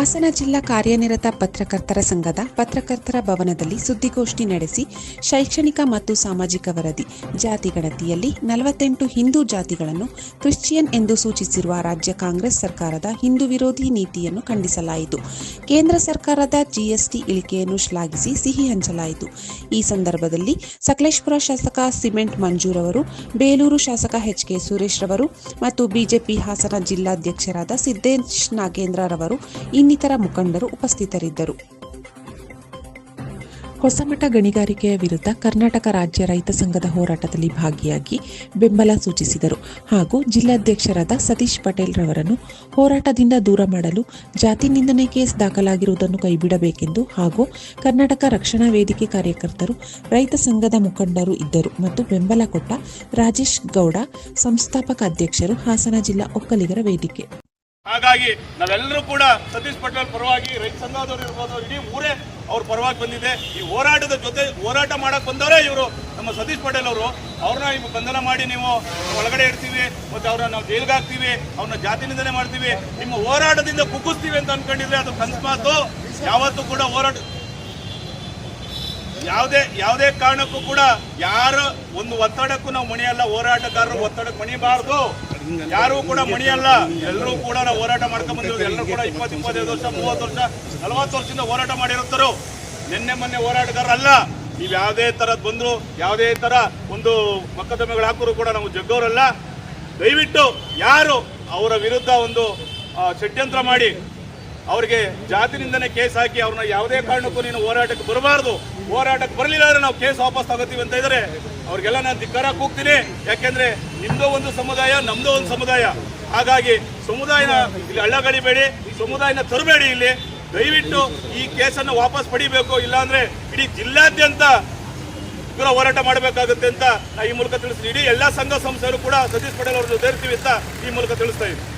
ಹಾಸನ ಜಿಲ್ಲಾ ಕಾರ್ಯನಿರತ ಪತ್ರಕರ್ತರ ಸಂಘದ ಪತ್ರಕರ್ತರ ಭವನದಲ್ಲಿ ಸುದ್ದಿಗೋಷ್ಠಿ ನಡೆಸಿ ಶೈಕ್ಷಣಿಕ ಮತ್ತು ಸಾಮಾಜಿಕ ವರದಿ, ಜಾತಿ ಗಣತಿಯಲ್ಲಿ ನಲವತ್ತೆಂಟು ಹಿಂದೂ ಜಾತಿಗಳನ್ನು ಕ್ರಿಶ್ಚಿಯನ್ ಎಂದು ಸೂಚಿಸಿರುವ ರಾಜ್ಯ ಕಾಂಗ್ರೆಸ್ ಸರ್ಕಾರದ ಹಿಂದೂ ವಿರೋಧಿ ನೀತಿಯನ್ನು ಖಂಡಿಸಲಾಯಿತು. ಕೇಂದ್ರ ಸರ್ಕಾರದ ಜಿಎಸ್ಟಿ ಇಳಿಕೆಯನ್ನು ಶ್ಲಾಘಿಸಿ ಸಿಹಿ ಹಂಚಲಾಯಿತು. ಈ ಸಂದರ್ಭದಲ್ಲಿ ಸಕಲೇಶ್ಪುರ ಶಾಸಕ ಸಿಮೆಂಟ್ ಮಂಜೂರ್ ಅವರು, ಬೇಲೂರು ಶಾಸಕ ಎಚ್ ಕೆ ಸುರೇಶ್ ರವರು ಮತ್ತು ಬಿಜೆಪಿ ಹಾಸನ ಜಿಲ್ಲಾಧ್ಯಕ್ಷರಾದ ಸಿದ್ದೇಶ್ ನಾಗೇಂದ್ರರವರು ಇನ್ನಿತರ ಮುಖಂಡರು ಉಪಸ್ಥಿತರಿದ್ದರು. ಹೊಸಮಠ ಗಣಿಗಾರಿಕೆಯ ವಿರುದ್ಧ ಕರ್ನಾಟಕ ರಾಜ್ಯ ರೈತ ಸಂಘದ ಹೋರಾಟದಲ್ಲಿ ಭಾಗಿಯಾಗಿ ಬೆಂಬಲ ಸೂಚಿಸಿದರು. ಹಾಗೂ ಜಿಲ್ಲಾಧ್ಯಕ್ಷರಾದ ಸತೀಶ್ ಪಟೇಲ್ ರವರನ್ನು ಹೋರಾಟದಿಂದ ದೂರ ಮಾಡಲು ಜಾತಿ ನಿಂದನೆ ಕೇಸ್ ದಾಖಲಾಗಿರುವುದನ್ನು ಕೈಬಿಡಬೇಕೆಂದು ಹಾಗೂ ಕರ್ನಾಟಕ ರಕ್ಷಣಾ ವೇದಿಕೆ ಕಾರ್ಯಕರ್ತರು, ರೈತ ಸಂಘದ ಮುಖಂಡರು ಇದ್ದರು ಮತ್ತು ಬೆಂಬಲ ಕೊಟ್ಟ ರಾಜೇಶ್ ಗೌಡ, ಸಂಸ್ಥಾಪಕ ಅಧ್ಯಕ್ಷರು ಹಾಸನ ಜಿಲ್ಲಾ ಒಕ್ಕಲಿಗರ ವೇದಿಕೆ. ಹಾಗಾಗಿ ನಾವೆಲ್ಲರೂ ಕೂಡ ಸತೀಶ್ ಪಟೇಲ್ ಪರವಾಗಿ ರೈತ ಸಂಘದವರು ಇರ್ಬೋದು, ಇಡೀ ಊರೇ ಅವ್ರ ಪರವಾಗಿ ಬಂದಿದೆ. ಈ ಹೋರಾಟದ ಜೊತೆ ಹೋರಾಟ ಮಾಡಕ್ ಬಂದವರೇ ಇವರು. ನಮ್ಮ ಸತೀಶ್ ಪಟೇಲ್ ಅವರು, ಅವ್ರನ್ನ ನೀವು ಬಂಧನ ಮಾಡಿ ನೀವು ಒಳಗಡೆ ಇಡ್ತೀವಿ, ಮತ್ತೆ ಅವ್ರನ್ನ ನಾವು ಜೈಲ್ಗೆ ಹಾಕ್ತೀವಿ, ಅವ್ರನ್ನ ಜಾತಿ ನಿಂದನೆ ಮಾಡ್ತೀವಿ. ನಿಮ್ಮ ಹೋರಾಟದಿಂದ ಕುಗ್ಗಿಸ್ತೀವಿ ಅಂತ ಅನ್ಕೊಂಡಿದ್ರೆ ಅದು ಕನ್ಸ್ಮಾತು. ಯಾವತ್ತೂ ಕೂಡ ಹೋರಾಟ ಯಾವುದೇ ಯಾವುದೇ ಕಾರಣಕ್ಕೂ ಕೂಡ ಯಾರ ಒಂದು ಒತ್ತಡಕ್ಕೂ ನಾವು ಮಣಿಯಲ್ಲ, ಹೋರಾಟಗಾರರು ಒತ್ತಡಕ್ಕೆ ಮಣಿಬಾರ್ದು. ಯಾರು ಕೂಡ ಮಣಿಯಲ್ಲ. ಎಲ್ಲರೂ ಕೂಡ ನಾವು ಹೋರಾಟ ಮಾಡ್ಕೊಂಡ್ ಬಂದಿರೋದು ಎಲ್ಲರೂ ಕೂಡ ಇಪ್ಪತ್ತು, ಇಪ್ಪತ್ತೈದು ವರ್ಷ, ಮೂವತ್ತು ವರ್ಷ, ನಲವತ್ತು ವರ್ಷದಿಂದ ಹೋರಾಟ ಮಾಡಿರುತ್ತರು ನಿನ್ನೆ, ಮೊನ್ನೆ ಹೋರಾಟಗಾರರಲ್ಲ ನೀವು ಯಾವುದೇ ಥರದ್ದು ಬಂದ್ರು, ಯಾವುದೇ ತರ ಒಂದು ಮೊಕದ್ದಮೆಗಳು ಹಾಕೋರು ಕೂಡ ನಾವು ಜಗ್ಗೋರಲ್ಲ ದಯವಿಟ್ಟು ಯಾರು ಅವರ ವಿರುದ್ಧ ಒಂದು ಷಡ್ಯಂತ್ರ ಮಾಡಿ ಅವ್ರಿಗೆ ಜಾತಿ ನಿಂದನೆ ಕೇಸ್ ಹಾಕಿ ಅವ್ರನ್ನ ಯಾವುದೇ ಕಾರಣಕ್ಕೂ ನೀನು ಹೋರಾಟಕ್ಕೆ ಬರಬಾರ್ದು. ಹೋರಾಟಕ್ಕೆ ಬರಲಿಲ್ಲ ಅಂದ್ರೆ ನಾವು ಕೇಸ್ ವಾಪಸ್ ತಗೋತೀವಿ ಅಂತ ಇದ್ರೆ. ಅವ್ರಿಗೆಲ್ಲ ನಾನು ಧಿಕ್ಕಾರ ಕೂಗ್ತೀನಿ. ಯಾಕೆಂದ್ರೆ ನಿಮ್ದೋ ಒಂದು ಸಮುದಾಯ, ನಮ್ದೋ ಒಂದು ಸಮುದಾಯ. ಹಾಗಾಗಿ ಸಮುದಾಯನ ಇಲ್ಲಿ ಹಳ್ಳಗಳಿಬೇಡಿ ಸಮುದಾಯನ ತರಬೇಡಿ ಇಲ್ಲಿ. ದಯವಿಟ್ಟು ಈ ಕೇಸನ್ನು ವಾಪಸ್ ಪಡಿಬೇಕು. ಇಲ್ಲಾಂದ್ರೆ ಇಡೀ ಜಿಲ್ಲಾದ್ಯಂತ ಉಗ್ರ ಹೋರಾಟ ಮಾಡಬೇಕಾಗುತ್ತೆ ಅಂತ ನಾ ಈ ಮೂಲಕ ತಿಳಿಸ್ತೀನಿ. ಇಡೀ ಎಲ್ಲಾ ಸಂಘ ಸಂಸ್ಥೆಯರು ಕೂಡ ಸತೀಶ್ ಪಟೇಲ್ ಅವರನ್ನು ಜೊತೆ ಇರ್ತೀವಿ ಅಂತ ಈ ಮೂಲಕ ತಿಳಿಸ್ತಾ ಇದ್ದೀನಿ.